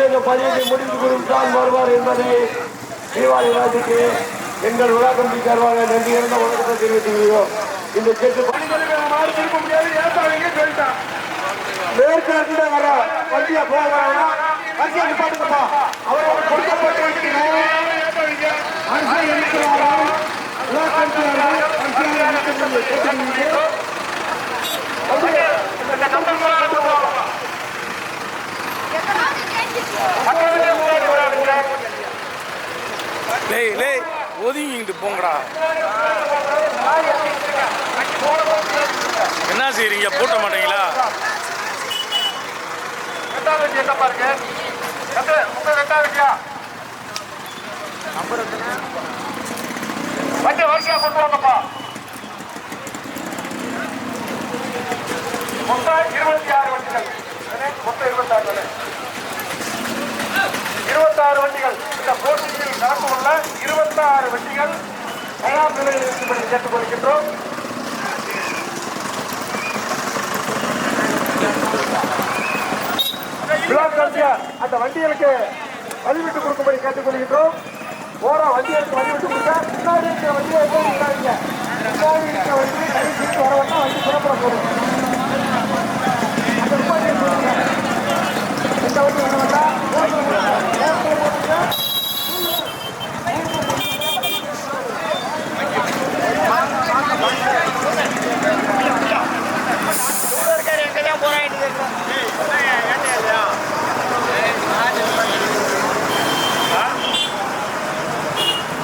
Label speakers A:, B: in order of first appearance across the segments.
A: விரைவில் இந்த பதிவை முடித்து கொடுத்தான் வருவார் என்பதை தீபாவளி ராஜுக்கு எங்கள் விழா கம்பி சார்பாக நன்றி இருந்த வணக்கத்தை தெரிவித்துக்கிறோம் இந்த செட்டு மாறு திருப்ப முடியாது ஏற்பாடுங்க சொல்லிட்டான் மேற்கு இடத்துல வர வண்டியா நிப்பாட்டுங்கப்பா அவரோட கொடுக்கப்பட்ட வண்டிக்கு அரசியல் இருக்கிறாரா அரசியல் கேட்டுக்கொள்கிறேன்.
B: டேய் ஒதுங்கிட்டு போங்கடா என்ன செய்றீங்க பூட்ட மாட்டீங்களா
A: ரெண்டாவது வண்டி என்ன ரெண்டாவது வரிசையா கொண்டு வாங்கப்பா மொத்தம் இருபத்தி ஆறு வண்டிகள் மொத்தம் இருபத்தாறு தானே? இருபத்தாறு வண்டிகள். இந்த போட்டியில் கலந்து கொள்ள இருபத்தாறு வண்டிகள் தயார் நிலையில் இருக்கும்படி கேட்டுக் கொள்கின்றோம். அந்த வண்டிகளுக்கு வழிவிட்டு கொடுக்கும்படி கேட்டுக்கொள்கின்றோம் போற வண்டிகளுக்கு வழிவிட்டு கொடுக்க முன்னாடி இருக்கிற வண்டியை போய் விடாதீங்க முன்னாடி இருக்கிற வண்டி வர வந்தால் வண்டி புறப்பட போகிறோம் அந்த முன்னாடி இருக்கிற இந்த வண்டி வர வந்தா நேரத்தில் போட்டுங்க.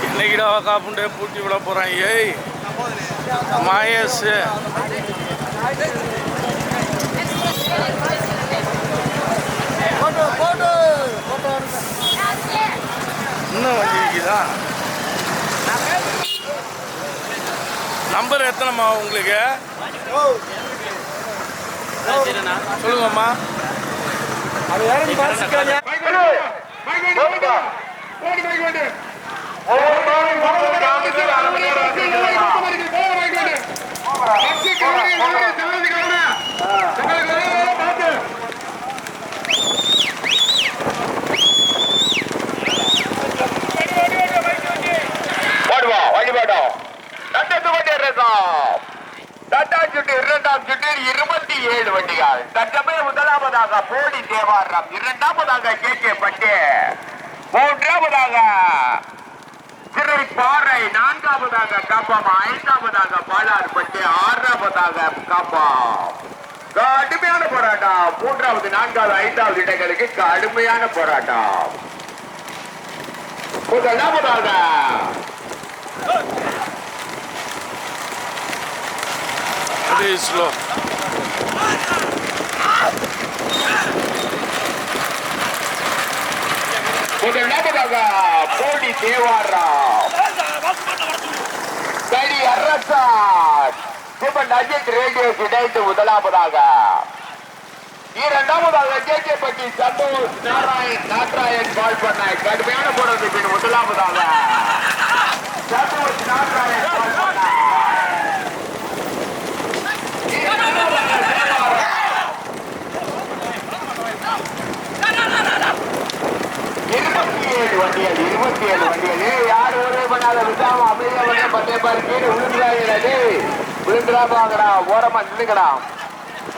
B: என்னைக்கிடா காப்புண்டே பூட்டி விட போறான் ஏய். மாயஸ் இன்னும் வண்டி இருக்குதா நம்பர் எத்தனைம்மா உங்களுக்கு? சொல்லுங்கம்மா.
A: அது யாரும் பாத்துக்காங்க
C: பாடுவா வழிபாடும் நட்டத்து வண்டி ரசம் தட்டாம் சுட்டு இரண்டாம் சுற்றில் இருபத்தி ஏழு வண்டிகள் தற்றமே முதலாவதாக போடி தேவாரம் இரண்டாவதாக கே கே பட்டு. மூன்றாவதாக சிறை பாறை நான்காவதாக காப்பாம். ஐந்தாவதாக பாலார் பட்டு. ஆறாவதாக காப்பாம். கடுமையான போராட்டம். மூன்றாவது நான்காவது ஐந்தாவது இடங்களுக்கு கடுமையான போராட்டம். முதலாவதாக
B: அப்படியே ஸ்லோ
C: முதலாவதாக போடி தேவாரம் கடி அரசான் சிவன் அஜித் ரேடியோ கிடைத்து முதலாவதாக. இரண்டாவதாக கே கே பட்டி சந்தோஷ் நாராயண் நாட்ராயன் பால் பண்ணாய் கடுமையான போறது பின் முதலாவதாக சந்தோஷ் நாட்ராயன் பால் பண்ணாய் இரண்டாவதாக தேவாரம். இருபத்தி ஏழு வண்டிகள் இருபத்தி ஏழு வண்டிகள் யார் ஒரே பண்ணாத விசாம அமைதியா வந்து பத்தே பாரு கீழே விழுந்துடாதே விழுந்துடா பாக்குறா ஓரமா நின்னுக்கடா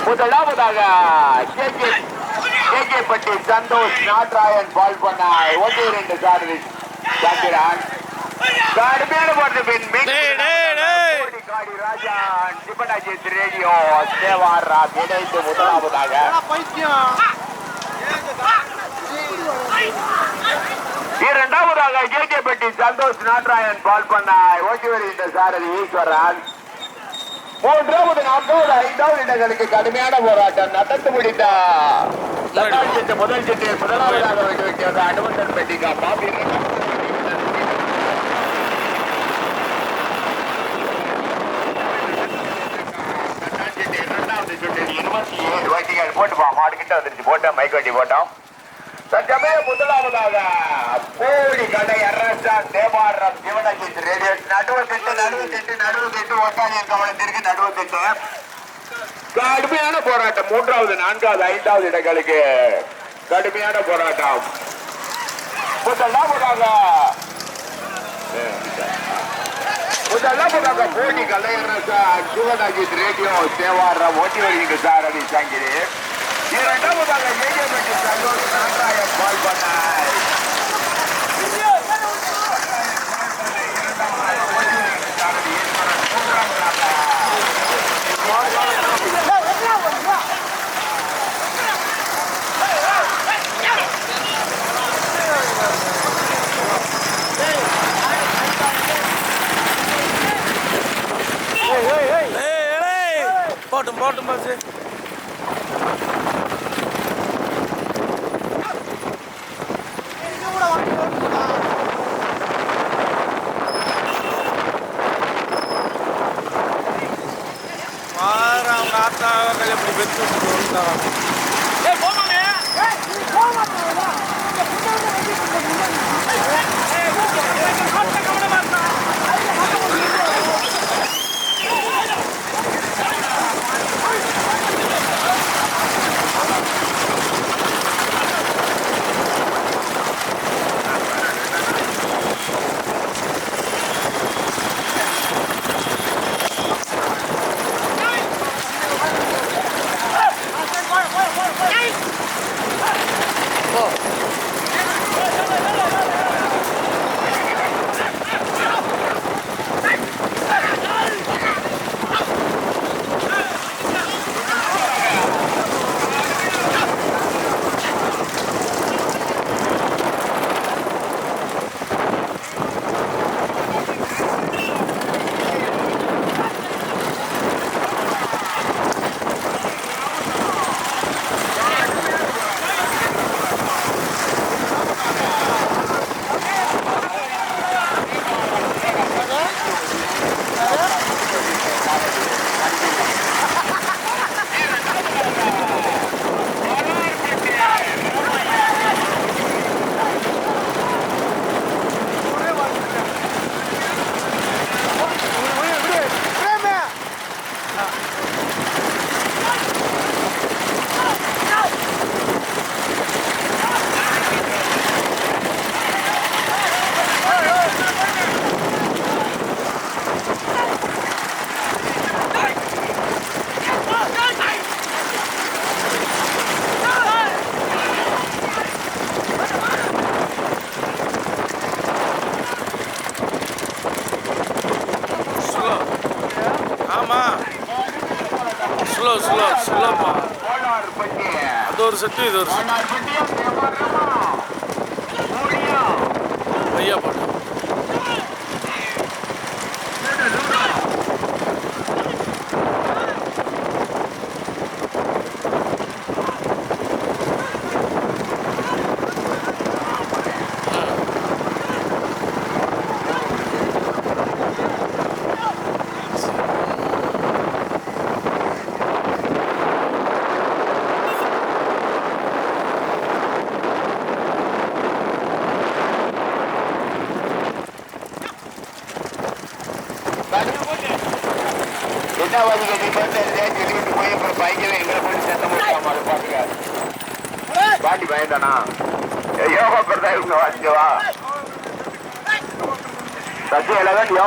C: முதலாவதாக கே கே கே கே பட்டி சந்தோஷ் நாட்ராயன் பால் பண்ணாய் ஒன்று இரண்டு சாரதி சாக்கிறான் கடுமையான போட்டு பின்
B: டேய் டேய் டேய்.
C: கோடி காடி ராஜா சிவனாஜித் ரேடியோ தேவாரா இணைந்து முதலாவதாக இரண்டாவதாக கேகேபட்டி சந்தோஷ் நாட்ராயன் பால் பண்ணாய் ஓட்டி வருகின்ற சாரதி ஈஸ்வரன் மூன்றாவது நான்காவது ஐந்தாவது இடங்களுக்கு கடுமையான போராட்டம் நடந்து முடித்தார் முதல் சுற்று, முதல் சுற்று முதலாவதாக வைக்க வைக்கிறது அனுமந்தன் பெட்டிகா பாபி இரண்டாவது சுற்றில் இருபத்தி ஏழு வண்டிகள் போட்டுப்பா மாடுகிட்ட வந்துருச்சு போட்டோம் மைக் வண்டி போட்டோம் தற்சமய முதலாவதாக போலி கடை அரசான் தேவாரம் சிவனஜித் ரேடியோ. நடுவு திட்டு நடுவு திட்டு நடுவு திட்டு ஒட்டாணியர் கவனத்திற்கு நடுவு திட்டு கடுமையான போராட்டம். மூன்றாவது நான்காவது ஐந்தாவது இடங்களுக்கு கடுமையான போராட்டம். முதல்லாம் போறாங்க முதல்லாம் போறாங்க போட்டி கலையரசா சிவநாஜித் ரேடியோ தேவாரம் ஓட்டி வருகின்ற அப்படின்னு சாங்கிறேன் இரண்டாவதாக ஏகப்பட்டி சந்தோஷ் பால்
B: போட்டும் போட்டும் பாசு கையில் இப்படி பெற்று விட்டுருவாங்க ஸ்லோ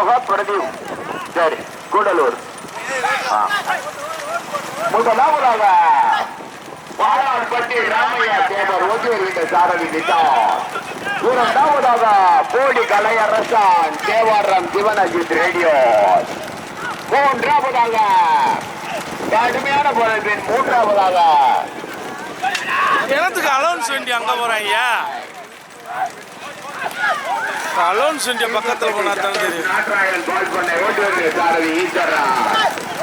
C: அழகன் பிரதீப். சரி கூடலூர். முதலாவதாக வாழான்பட்டி ராமையா தேவர் ஒஜூர் வீட்டு சாரதி திட்டம். இரண்டாவதாக போடி கலையரசான் தேவாரம் சிவனஜித் ரேடியோ. மூன்றாவதாக கடுமையான பொருளின் மூன்றாவதாக
B: எனக்கு அலோன்ஸ் வண்டி அங்கே போகிறாங்க அலோன்ஸ் வண்டி பக்கத்தில் போனா தான் தெரியும்.
C: நாட்ராயன் பால் பண்ண ஓட்டு வருகிற சாரதி ஈஸ்வரா.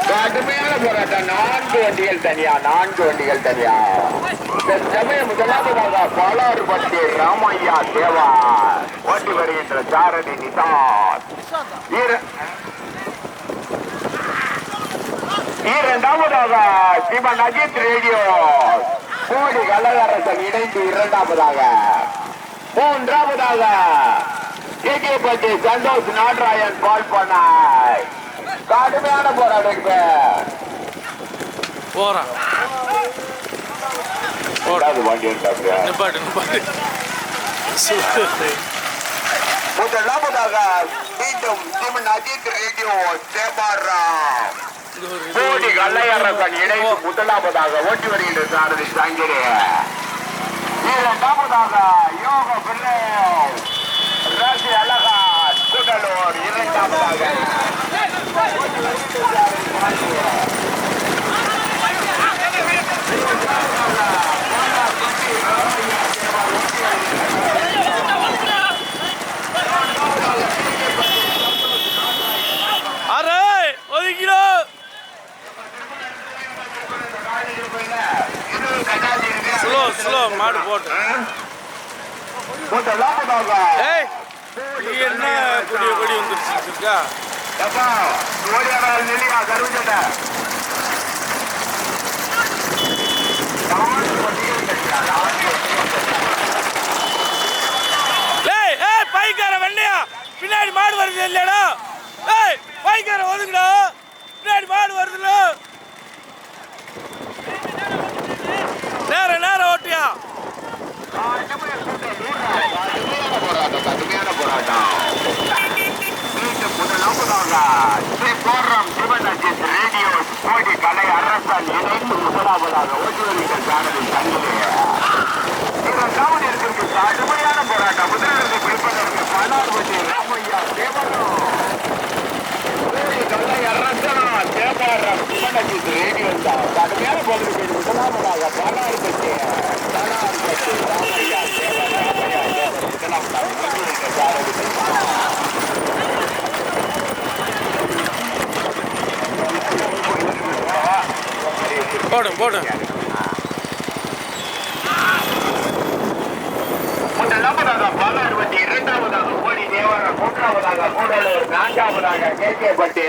C: கடுமையான போராட்டம் நான்கு வண்டிகள் தனியா நான்கு வண்டிகள் தனியா. சமயம் முதலாவதாக பாலாறுபட்டி ராமையா தேவா. ஓட்டி வருகின்ற சாரதி நிசான் இர- இரண்டாவதாக சிவன் அஜித் ரேடியோ. கோடி கலகரசன் இணைந்து இரண்டாவதாக. மூன்றாவதாக கேகேபட்டி சந்தோஷ் நாட்ராயன் பால் பண்ணாய். கடுமையான போராட்டம் இப்ப.
B: போகிறான்
C: ரெண்டாவது வண்டி
B: நிப்பாட்டு நிப்பாட்டு.
C: முதலாவதாக மீண்டும் சிவன் அஜித் ரேடியோ சேபாராம் கோடி கல்லையரசன் இணைந்து முதலாவதாக ஓட்டி வருகின்ற சாரதி சங்கிரி. இரண்டாவதாக யோக பிள்ளை ராசி அழகான் கூடலூர் இரண்டாவதாக
B: அரை ஒதுக்கிடோ ஸ்லோ ஸ்லோ மாடு போட்டு. ஏய் என்ன கொடி கொடி வந்துருச்சு இருக்கா பைக்கார வண்டியா? பின்னாடி மாடு வருது இல்லையாடா. ஏய் பைக்கார ஒதுங்கடா பின்னாடி மாடு வருதுல. நேரம் நேரம் ஓட்டியா?
C: போராட்டம் போராட்டம் மீண்டும் முதலாவதாக ஸ்ரீ போர்ரம் சிவனஜித் ரேடியோ கோடி கலை அரசன் இணைந்து முதலாவதாக ஓட்டுநர்கள் சாரதி சங்கிலே இரண்டாவது இருக்கிறது கடுமையான போராட்டம் முதலிற்கு பிடிப்பதற்கு பலார்வதி ராமையா தேவரம் கோடி கலை அரசனா தேவாரம் சிவனஜித் ரேடியோ தான் கடுமையான முதலாவதாக பலார்வதி பலார்வதி ராமையா தேவரம் ராமையா தேவரம் முதலாவதாக ஓட்டுநர்கள் சாரதி
B: போடு போடு.
C: முதலாவதாக பாலாடுபட்டி இரண்டாவதாக கோடி தேவரம் மூன்றாவதாக கூடலூர் நான்காவதாக கேகேபட்டி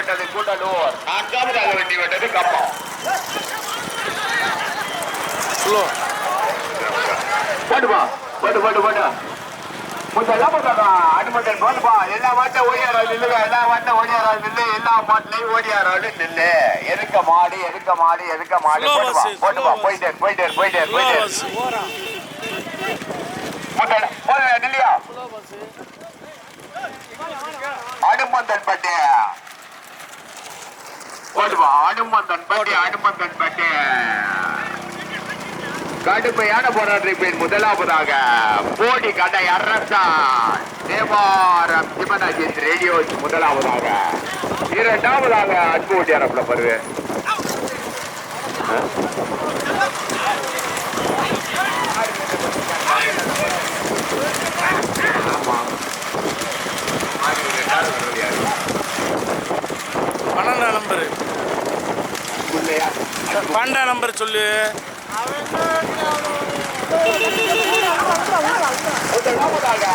C: விட்டது கூட்டலூர் நான்காவதாக வெற்றி விட்டது கப்பம்.
B: ஸ்லோ
C: போட்டுப்பா போட்டு போட்டு போட்டு. முதல்லாம் போட்டாக்கா அனுமந்தன் போதுப்பா எல்லா மாட்டும் ஓடியாரா நில்லுங்க எல்லா மாட்டும் ஓடியாரா நில்லு. எல்லா மாட்டிலையும் ஓடியாரான்னு நில்லு. எதுக்க மாடு எதுக்க மாடு எதுக்க மாடு. போட்டுப்பா போட்டுப்பா.
B: slow
C: போயிட்டே இரு, போயிட்டே இரு, போயிட்டே இரு,
B: ஸ்லோ
C: போயிட்டே இரு.
B: பஸ்
C: முட்டை போதும் நில்லையா? அனுமந்தன் பட்டு. அனுமந்தன் பட்டு அனுமந்தன் பட்டு. கடுமையான போராட்டத்தின் முதலாவதாக போடி கடை அரசான். தேவாரம் சிவனாஜித் ரேடியோ முதலாவதாக. இரண்டாவதாக அன்பு ஒட்டியாரப்புல பருவு
B: பன்னெண்டாம் நம்பரு பாண்டா நம்பர் சொல்லு.
C: முதலாவதாக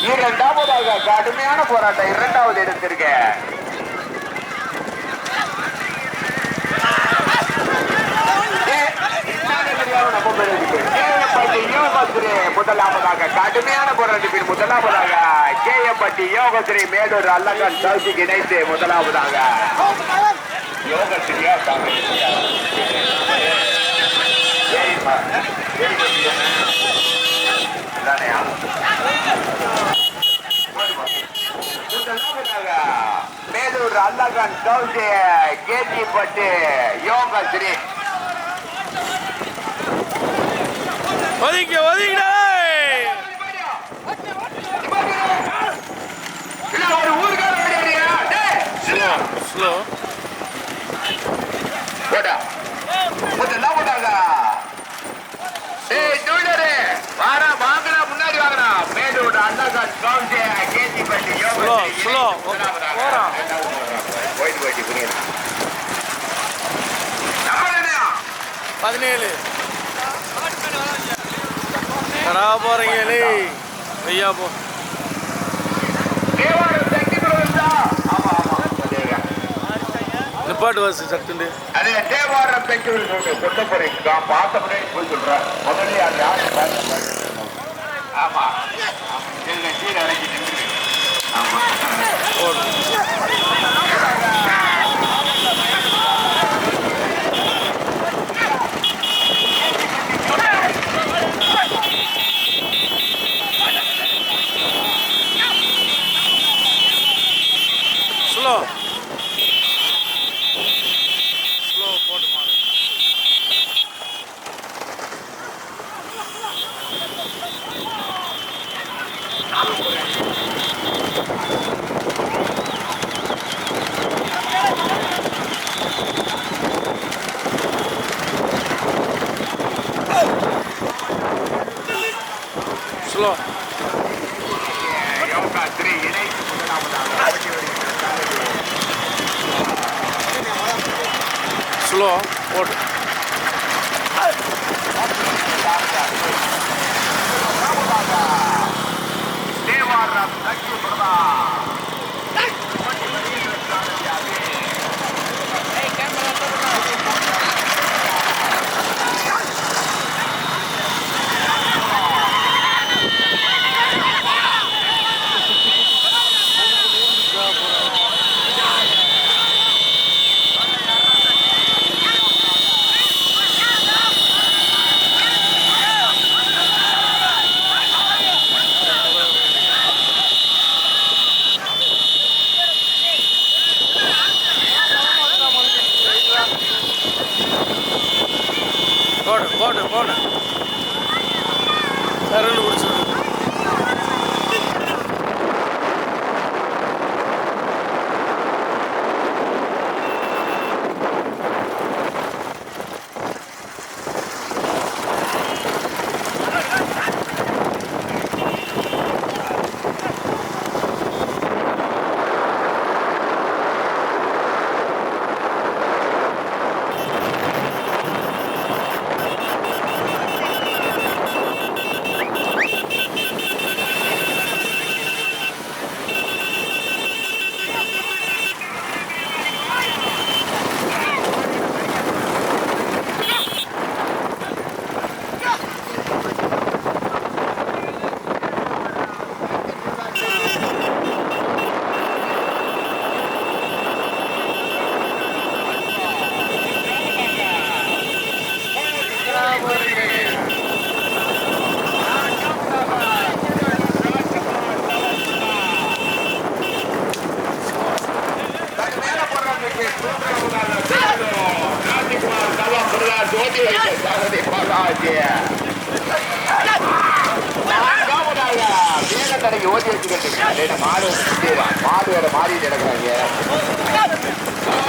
C: இரண்டாவதாக கடுமையான போராட்டம். இரண்டாவது இடத்திற்கு ஏ- என்னன்னு தெரியாம நம்ம பேர் இருக்கு. கேஎம்பட்டி யோகஸ்ரீ முதலாவதாக கடுமையான போராட்டத்தில் முதலாவதாக கேஎம்பட்டி யோகஸ்ரீ மேலூர் அல்லங்கன் சவுசிக்கு இணைத்து முதலாவதாக யோகஸ்ரீயா மேலூர் அல்லங்கன் சவுசி கேஜிப்பட்டு யோகஸ்ரீ.
B: ஒதுங்க.
C: டேய்,
B: ஸ்லோ ஸ்லோ
C: போடா. முதல்ல போட்டாங்க. டேய், ஜூனியரு, வாடா, வாங்கடா, முன்னாடி வாங்கடா. மேலூர் அண்ணாசாமி கவுண்டி,
B: Slow,
C: ஸ்ரீ,
B: slow.
C: முதலாவதாக.
B: போறான்.
C: போயிட்டு?
B: பதினேழு கடா போறீங்க லே ஐயா போ. நிப்பாட்டு வாசி சட்டுண்டு
C: அது தேவாரம் பிரதேசம் கொட்ட போறேன் நான் பார்த்தபடியே போய் சொல்றேன் முதல்ல அந்த. ஆமா இல்ல, கீழே இறங்கி நின்று ஆமா
B: ஸ்லோ
C: யோகா ஸ்ரீ இணைத்து முதலாவதாக ஓட்டி வருகின்ற
B: ஸ்லோ போட்டு
C: தேவாரம் சக்தி பிரதா கடைக்கு ஓட்டி வச்சுக்கிட்டு மாடு மாடுவோட மாறி நடக்கிறாங்க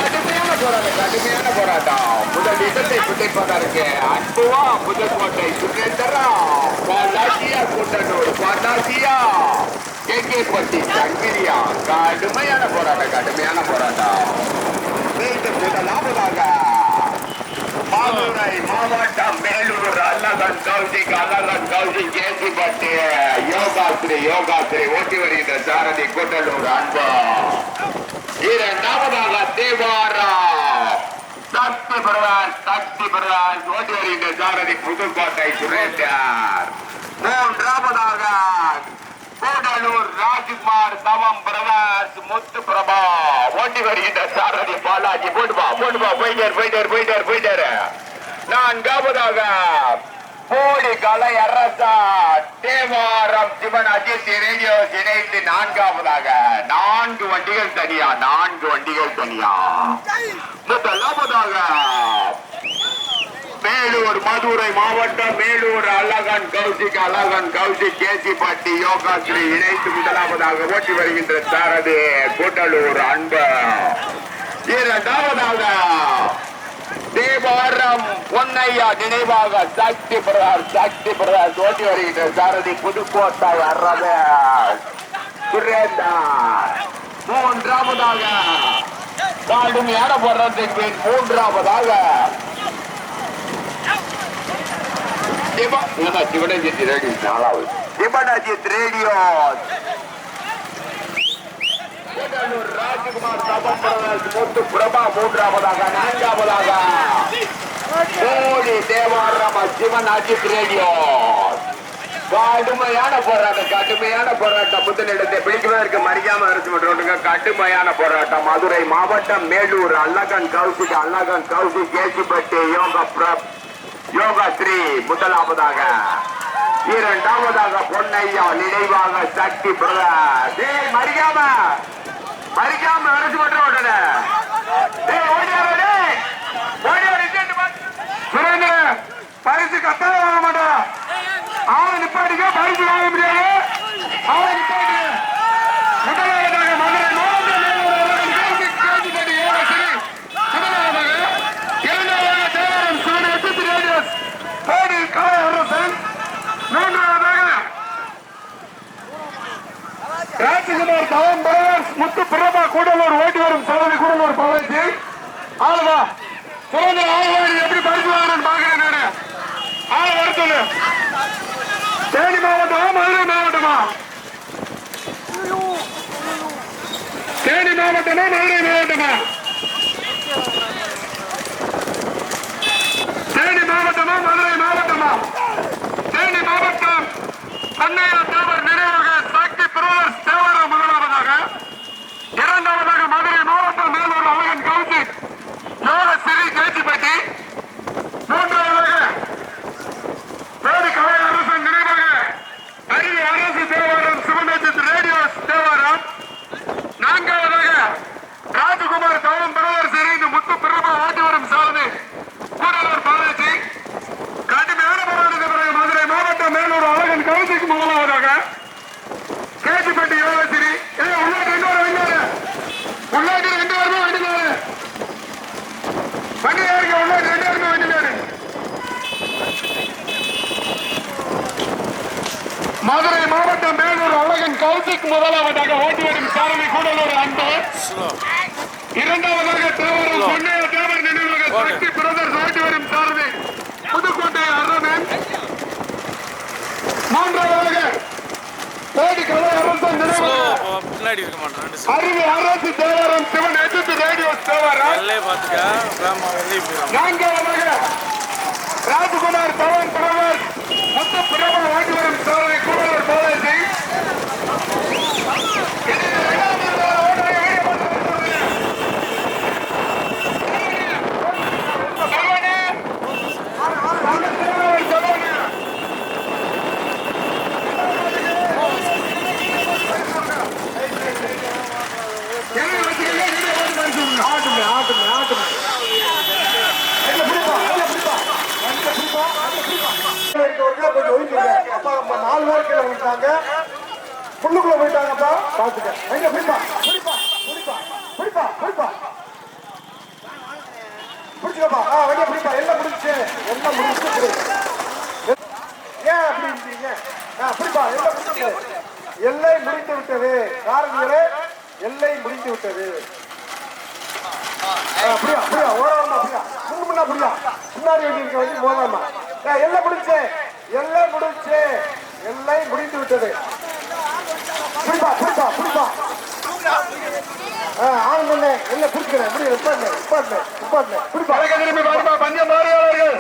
C: கடுமையான போராட்டம் கடுமையான போராட்டம் முதல் இடத்தை புதைப்பதா இருக்கு அன்புவா புதுக்கோட்டை சுரேந்திரா பாலாசியா கூட்டனூர் பாலாசியா கே கே பட்டி கங்கிரியா கடுமையான போராட்டம் கடுமையான போராட்டம் முதலாவதாக மதுரை மாவட்டம் மேலூர் அல்லகன் கௌசிக் அல்லகன் கௌசிக் கேசிப்பட்டி யோகாஸ்ரீ யோகாஸ்ரீ ஓட்டி வருகின்ற சாரதி கூட்டலூர் அன்பா இரண்டாவதாக தேவாரா சக்தி சக்தி ஓட்டி வருகின்ற சாரதி புதுக்கோட்டை மூன்றாவதாக கூடலூர் ராஜ்குமார் தவம் பிரகாஷ் முத்து பிரபா. ஓட்டி வருகின்ற சாரதி பாலாஜி. போடுவா போட்டுப்பா போயிட்டார் போயிட்டார் போயிட்டார் போயிட்டாரு நான்காவதாக போலி கலை அரசா தேவாரம் சிவன் அஜித் ரேடியோ இணைந்து நான்காவதாக. நான்கு வண்டிகள் தனியா நான்கு வண்டிகள் தனியா. முதலாவதாக மேலூர் மதுரை மாவட்டம் மேலூர் அழகன் கௌசிக் அழகன் கௌசிக் யோகா யோகாஸ்ரீ இணைத்து முதலாவதாக ஓட்டி வருகின்ற சாரதி கூட்டலூர் அன்பு. இரண்டாவதாக தேவாரம் பொன்னையா நினைவாக சக்தி பிரகாஷ் சக்தி பிரகாஷ் ஓட்டி வருகின்ற சாரதி புதுக்கோட்டை அறவே சுரேந்தர். மூன்றாவதாக கடுமையான போராட்டத்திற்கு மூன்றாவதாக சிவ- என்னடா சிவனஜித் ரேடியோ நாலாவது சிவனஜித் ரேடியோ கூடலூர் ராஜ்குமார் தபம்பிரதாஸ் முத்து பிரபா மூன்றாவதாக நான்காவதாக மோடி தேவாரம சிவன் அஜித் ரேடியோ கடுமையான போராட்டம் கடுமையான போராட்டம் புத்தனிடத்தை மறியாம அரசு கடுமையான போராட்டம் மதுரை மாவட்டம் மேலூர் அல்லகன் கௌசிக் அல்லகன் கௌசிக் கேசிப்பட்டி யோக யோகா ஸ்ரீ முதலாவதாக. இரண்டாவதாக பொன்னையா நினைவாக சக்தி பிரதா. மறிக்காம மறிக்காம அரசு பண்ற உடனே டேய் ஓடியாரா டேய் ஓடியாரா இட்டு சுரேந்திர பரிசு கத்தால வாங்க மாட்டான் அவன் நிப்பாட்டிக்க பரிசு வாங்க முடியாது அவன் நிப்பாட்டு முதலாவதாக மதுரை மாவட்டம் மேலூர் அவர்கள் கௌசிக் கேசிப்பட்டி யோகா ஸ்ரீ முதலாவதாக இரண்டாவதாக தேவாரம் சிவன் எட்டு ரேடியோஸ் பேடி கலை அரசன் மூன்றாவதாக ராஜகுமார் தவம் பிரகாஷ் முத்து பிரபா கூடலூர் ஓட்டி வரும் சோதனை கூடலூர் பவனி ஆளுவா சோதனை ஆளுவாடி எப்படி பரிசு வாங்கணும்னு பாக்குறேன் நானு ஆள் வர சொல்லு தேனி மாவட்டமா மதுரை மாவட்டமா தேனி மாவட்டமா மதுரை மாவட்டமா தேனி மாவட்டமா மதுரை மாவட்டமா தேனி மாவட்டம் அன்னையா தேவர் நினைவாக சக்தி பிரதர்ஸ் தேவர முதலாவதாக இரண்டாவதாக மதுரை மாவட்டம் மேலூர் அழகன் கௌசிக் யோக சிறி கேச்சிப்பட்டி மூன்றாவதாக வேறு கலை அரசன் நினைவாக அருவி அரசு தேவாரம் சிவனஜித் ரேடியோஸ் தேவாரம் நான்காவதாக ராஜகுமார் தவம் பிரதர்ஸ் இணைந்து முத்து பிரபா ஓட்டி வரும் சாரதி கூடலூர் பாலாஜி கடுமையான போராட்டத்தை பிறகு மதுரை மாவட்டம் மேலூர் அழகன் கௌசிக் முதலாவதாக கேட்டுப்பட்டி யோகசிரி ஏ உள்ளாட்டு ரெண்டு வரும் வெள்ளாரு உள்ளாட்டு ரெண்டு வருமே வண்டினாரு வண்டி யாருக்கு உள்ளாட்டு ரெண்டு வருமே வண்டினாரு மதுரை மாவட்டம் மேலூர் கௌசிக் முதலாவதாக ஓட்டி வரும் சாரதி கூடலூர் அன்பு. இரண்டாவதாக தேவரம் பொன்னைய தேவர் நினைவாக சக்தி பிரதர்ஸ் ஓட்டி வரும் சாரதி புதுக்கோட்டை அரணன் மூன்றாவதாக தேடி கலை அரசன்
B: மாட்டேன்
C: அருவி அரசு தேவாரம் சிவன் எதிர்த்து ரேடியோ தேவாரம் நான்காவதாக ராஜகுமார் பவன் பிரவர் மொத்த பிரபல ஓட்டி வரும் சாரதி கூடலூர் பாலாஜி
A: நாலு கீழே விட்டாங்க புல்லுக்குள்ள போயிட்டாங்கப்பா பாத்துக்க எங்க பிடிப்பா. பிடிப்பா பிடிப்பா பிடிப்பா பிடிப்பா. பிடிச்சிக்கப்பா. ஆ வண்டிய பிடிப்பா. எல்லாம் பிடிச்சு எல்லாம் முடிச்சு பிடி. ஏன் அப்படி இருந்தீங்க? ஆ பிடிப்பா. எல்லாம் முடிச்சு எல்லை முடிந்து விட்டது. காரணங்களே எல்லை முடிந்து விட்டது. அப்படியா அப்படியா? ஓடாமா அப்படியா? முன்னு முன்னா அப்படியா? முன்னாடி வண்டி இருக்க வண்டி போகாமா எல்லாம் முடிச்சு எல்லை முடிச்சு எல்லாம் முடிந்து விட்டது. பிடிப்பா பிடிப்பா பிடிப்பா ஆ ஆனந்தண்ணே என்ன பிடிக்கிறேன் முடியல உட்காந்து உட்காந்து உட்காந்து பிடிப்பா
C: திரும்பி பாருமா மாறியவர்கள்.